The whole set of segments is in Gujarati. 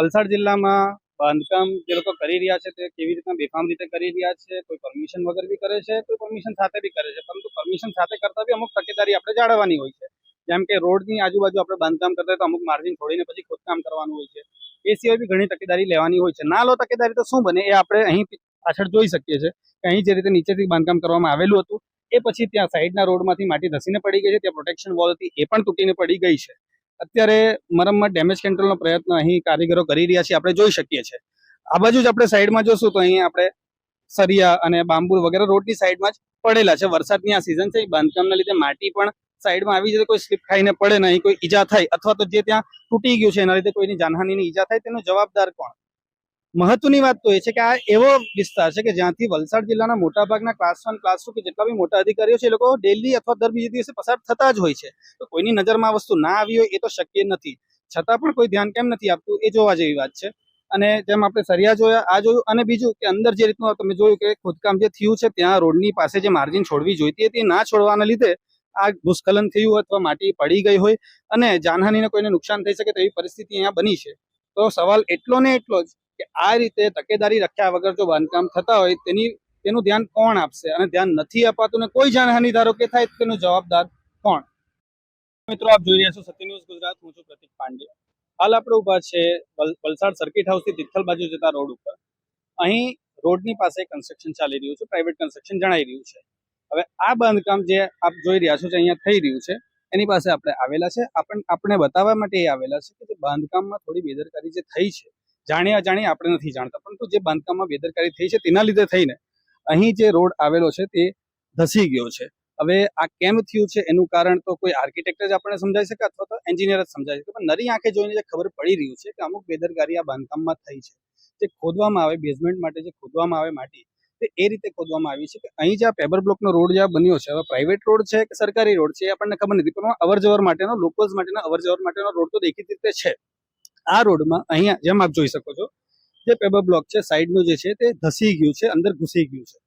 વલસાડ જિલ્લામાં બાંધકામ જે લોકો કરી રહ્યા છે તે કેવી રીતના બેફામ રીતે કરી રહ્યા છે? કોઈ પરમિશન વગર બી કરે છે? કોઈ પરમિશન સાથે બી કરે છે? પરંતુ પરમિશન સાથે કરતા બી અમુક તકેદારી આપણે જાળવવાની હોય છે. જેમ કે રોડની આજુબાજુ આપણે બાંધકામ કરતા તો અમુક માર્જિન છોડીને પછી ખોદકામ કરવાનું હોય છે. એ સિવાય બી ઘણી તકેદારી લેવાની હોય છે. ના લો તકેદારી તો શું બને? એ આપણે અહીં પાછળ જોઈ શકીએ છીએ કે અહીં જે રીતે નીચેથી બાંધકામ કરવામાં આવેલું હતું, એ પછી ત્યાં સાઈડના રોડમાંથી માટી ધસીને પડી ગઈ છે, ત્યાં પ્રોટેક્શન વોલ હતી, એ પણ તૂટીને પડી ગઈ છે. અત્યારે મરમ્મત ડેમેજ કંટ્રોલનો પ્રયત્ન અહીં કારીગરો કરી રહ્યા છે, આપણે જોઈ શકીએ છીએ. આ બાજુ જ આપણે સાઈડમાં જોશું તો અહીં આપણે સરિયા અને બાંબુ વગેરે રોડની સાઈડમાં જ પડેલા છે. વરસાદની આ સિઝન છે બાંધકામના લીધે માટી પણ સાઈડમાં આવી જાય કોઈ સ્લીપ ખાઈને પડે નહીં, કોઈ ઈજા થાય અથવા તો જે ત્યાં તૂટી ગયું છે એના લીધે કોઈની જાનહાનિની ઈજા થાય તેનો જવાબદાર કોણ? મહત્વની વાત તો એ છે કે આ એવો વિસ્તાર છે કે જ્યાંથી વલસાડ જિલ્લાના મોટાભાગના ક્લાસ વન ક્લાસ ટુ કે જેટલા બી મોટા અધિકારીઓ છે એ લોકો ડેલી અથવા દર બીજે દિવસે પસાર થતા જ હોય છે. તો કોઈની નજરમાં વસ્તુ ના આવી હોય એ તો શક્ય નથી. છતાં પણ કોઈ ધ્યાન કેમ નથી આપતું એ જોવા જેવી વાત છે. અને જેમ આપણે સરિયા જોયા, આ જોયું અને બીજું કે અંદર જે રીતનું તમે જોયું કે ખોદકામ જે થયું છે ત્યાં રોડની પાસે જે માર્જિન છોડવી જોઈતી હતી ના છોડવાના લીધે આ ભૂસ્ખલન થયું અથવા માટી પડી ગઈ હોય અને જાનહાનીને કોઈને નુકસાન થઈ શકે તેવી પરિસ્થિતિ અહીંયા બની છે. તો સવાલ એટલો ને એટલો જ કે આ રીતે તકેદારી રખ્યા વગર જો બાંધકામ થતા હોય, તેની, તેનું ધ્યાન કોણ આપશે? અને ધ્યાન નથી અપાતું ને કોઈ જાનહાનિ ધારો કે થાય, તેનો જવાબદાર કોણ? મિત્રો, આપ જોઈ રહ્યા છો સત્ય ન્યૂઝ ગુજરાત. હું છું પ્રતિક પાંડે. હાલ આપણે ઊભા છે વલસાડ સર્કિટ હાઉસથી તિથલ બાજુ જતા રોડ ઉપર. અહીં રોડની પાસે કન્સ્ટ્રક્શન ચાલી રહ્યું છે પ્રાઇવેટ કન્સ્ટ્રક્શન જણાઈ રહ્યું છે. હવે આ બાંધકામ જે આપ જોઈ રહ્યા છો જે અહીંયા થઈ રહ્યું છે, એની પાસે આપણે આવેલા છે. આપણને આપણે બતાવવા માટે એ આવેલા છે કે બાંધકામમાં થોડી બેદરકારી જે થઈ છે જાણી અજાણી આપણે નથી જાણતા. પરંતુ જે બાંધકામમાં બેદરકારી થઈ છે તેના લીધે થઈને અહીં જે રોડ આવેલો છે તે ધસી ગયો છે. હવે આ કેમ થયું છે એનું કારણ તો કોઈ આર્કિટેક્ટ જ આપણને સમજાવી શકે અથવા તો એન્જિનિયર જ સમજાવી શકે. પણ નરી આંખે જોઈને જે ખબર પડી રહ્યું છે કે અમુક બેદરકારી આ બાંધકામમાં થઈ છે. જે ખોદવામાં આવે બેઝમેન્ટ માટે જે ખોદવામાં આવે માટી, તે એ રીતે ખોદવામાં આવી છે કે અહીં જે આ પેબર બ્લોકનો રોડ જે બન્યો છે, હવે પ્રાઇવેટ રોડ છે કે સરકારી રોડ છે એ આપણને ખબર નથી. પણ અવર જવર માટેનો લોકોઝ માટેનો અવર જવર માટેનો રોડ તો દેખીતી રીતે છે. આ રોડમાં અહીંયા જેમ આપ જોઈ શકો છો, જે પેબર બ્લોક છે, સાઈડનું જે છે તે ધસી ગયું છે, અંદર ઘૂસી ગયું છે.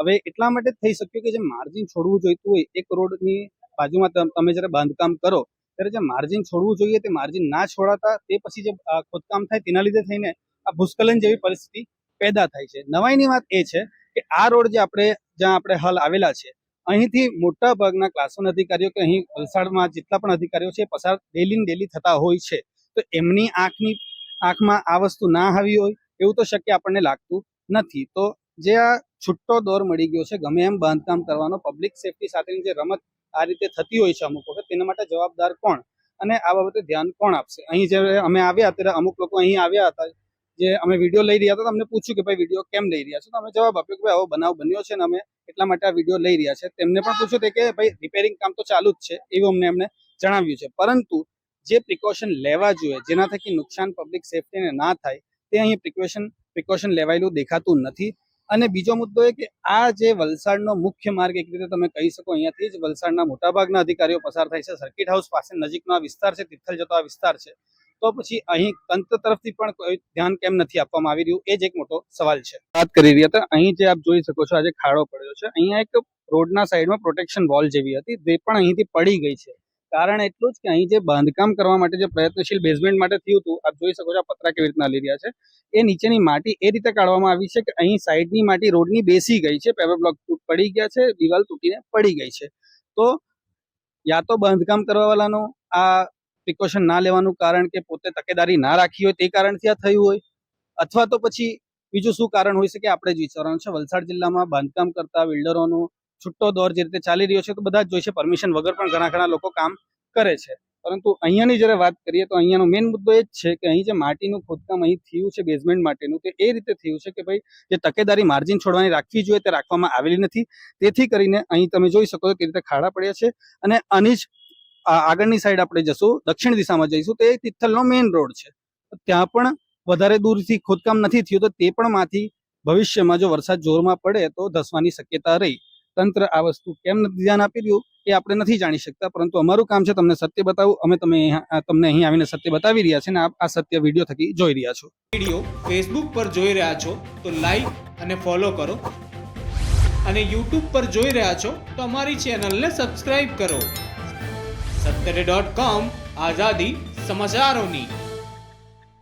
હવે એટલા માટે થઈ શક્યું કે જે માર્જિન છોડવું જોઈતું હોય, એક રોડની બાજુમાં તમ- જ્યારે બાંધકામ કરો, ત્યારે જે માર્જિન છોડવું જોઈએ, તે માર્જિન ના છોડાતા, તે પછી જે ખોદકામ થાય તેના લીધે થઈને આ ભૂસ્ખલન જેવી પરિસ્થિતિ પેદા થાય છે. નવાઈની વાત એ છે કે આ રોડ જે આપણે, જ્યાં આપણે હાલ આવેલા છે, અહીંથી મોટા ભાગના ક્લાસોના અધિકારીઓ કે અહીં વલસાડમાં જેટલા પણ અધિકારીઓ છે પસાર ડેલી ડેલી થતા હોય છે. તો એમની આંખની, આંખમાં આ વસ્તુ ના આવી હોય એવું તો શક્ય આપણને લાગતું નથી. તો જે આ છૂટો દોર મળી ગયો છે, ગમે એમ બાંધકામ કરવાનો પબ્લિક સેફટી સાથેની જે રમત આ રીતે થતી હોય છે અમુક વખત, તેના માટે જવાબદાર કોણ? અને આ બાબતે ધ્યાન કોણ આપશે? અહીં જ્યારે અમે આવ્યા ત્યારે અમુક લોકો અહીં આવ્યા હતા, જે અમે વીડિયો લઈ રહ્યા હતા, તો અમને પૂછ્યું કે ભાઈ વીડિયો કેમ લઈ રહ્યા છો? તો અમે જવાબ આપ્યો કે ભાઈ, આવો બનાવ બન્યો છે ને અમે એટલા માટે આ વીડિયો લઈ રહ્યા છે. તેમને પણ પૂછ્યું કે, ભાઈ રિપેરિંગ કામ તો ચાલુ જ છે, એવું અમને એમને જણાવ્યું છે. પરંતુ જે પ્રિકોશન લેવા જોઈએ જેના થકી નુકસાન પબ્લિક સેફટીને ના થાય, તે અહીં પ્રિકોશન પ્રિકોશન લેવાયેલું દેખાતું નથી. અને બીજો મુદ્દો એ કે આ જે વલસાડનો મુખ્ય માર્ગ, એક રીતે તમે કહી શકો, અહીંયાથી જ વલસાડના મોટાભાગના અધિકારીઓ પસાર થાય છે. સર્કિટ હાઉસ પાસે નજીકનો આ વિસ્તાર છે, તિથલ જતો આ વિસ્તાર છે. તો પછી અહીં તંત્ર તરફથી પણ કોઈ ધ્યાન કેમ નથી આપવામાં આવી રહ્યું? એ જ એક મોટો સવાલ છે. વાત કરી રહ્યા હતા, અહીં જે આપ જોઈ શકો છો, આજે ખાડો પડ્યો છે. અહીંયા એક રોડના સાઈડમાં પ્રોટેક્શન વોલ જેવી હતી, તે પણ અહીંથી પડી ગઈ છે. કારણ એટલું જ કે અહીં જે બાંધકામ કરવા માટે જે પ્રયત્નશીલ બેઝમેન્ટ માટે થયું હતું, આપ જોઈ શકો છો આ પતરા કેવી રીતના લઈ રહ્યા છે. એ નીચેની માટી એ રીતે કાઢવામાં આવી છે કે અહીં સાઈડની માટી રોડની બેસી ગઈ છે પેપર બ્લોક પડી ગયા છે, દિવાલ તૂટીને પડી ગઈ છે. તો યા તો બાંધકામ કરવાવાળાનો આ પ્રિકોશન ના લેવાનું કારણ કે પોતે તકેદારી ના રાખી હોય તે કારણથી આ થયું હોય. અથવા તો પછી બીજું શું કારણ હોઈ શકે, આપણે જ વિચારવાનું છે. વલસાડ જિલ્લામાં બાંધકામ કરતા બિલ્ડરોનો છૂટો દોર જે રીતે ચાલી રહ્યો છે, તો બધા જ જોઈ છે પરમિશન વગર પણ ઘણા ઘણા લોકો કામ કરે છે. પરંતુ અહીંયાની જ્યારે વાત કરીએ, તો અહીંયાનો મેઇન મુદ્દો એ જ છે કે અહીં જે માટીનું ખોદકામ અહીં થયું છે બેઝમેન્ટ માટેનું, તે એ રીતે થયું છે કે ભાઈ, જે તકેદારી માર્જિન છોડવાની રાખવી જોઈએ તે રાખવામાં આવેલી નથી. તેથી કરીને અહીં તમે જોઈ શકો છો કે રીતે ખાડા પડ્યા છે. અને આની જ આગળની સાઈડ આપણે જશું, દક્ષિણ દિશામાં જઈશું, તો તિથલનો મેઇન રોડ છે. ત્યાં પણ વધારે દૂરથી ખોદકામ નથી થયું, તો તે પણ માંથી ભવિષ્યમાં જો વરસાદ જોરમાં પડે, તો ધસવાની શક્યતા રહી. તંત્ર આ વસ્તુ કેમ નથી ધ્યાન આપી રહ્યું એ આપણે નથી જાણી શકતા. પરંતુ અમારું કામ છે તમને સત્ય બતાવવું. અમે તમે તમને અહીં આવીને સત્ય બતાવી રહ્યા છે અને આપ આ સત્ય વીડિયો થકી જોઈ રહ્યા છો. વીડિયો ફેસબુક પર જોઈ રહ્યા છો તો લાઈક અને ફોલો કરો. અને યુટ્યુબ પર જોઈ રહ્યા છો તો અમારી ચેનલને સબસ્ક્રાઇબ કરો. સત્તરે ડોટ કોમ આઝાદી સમાચારોની.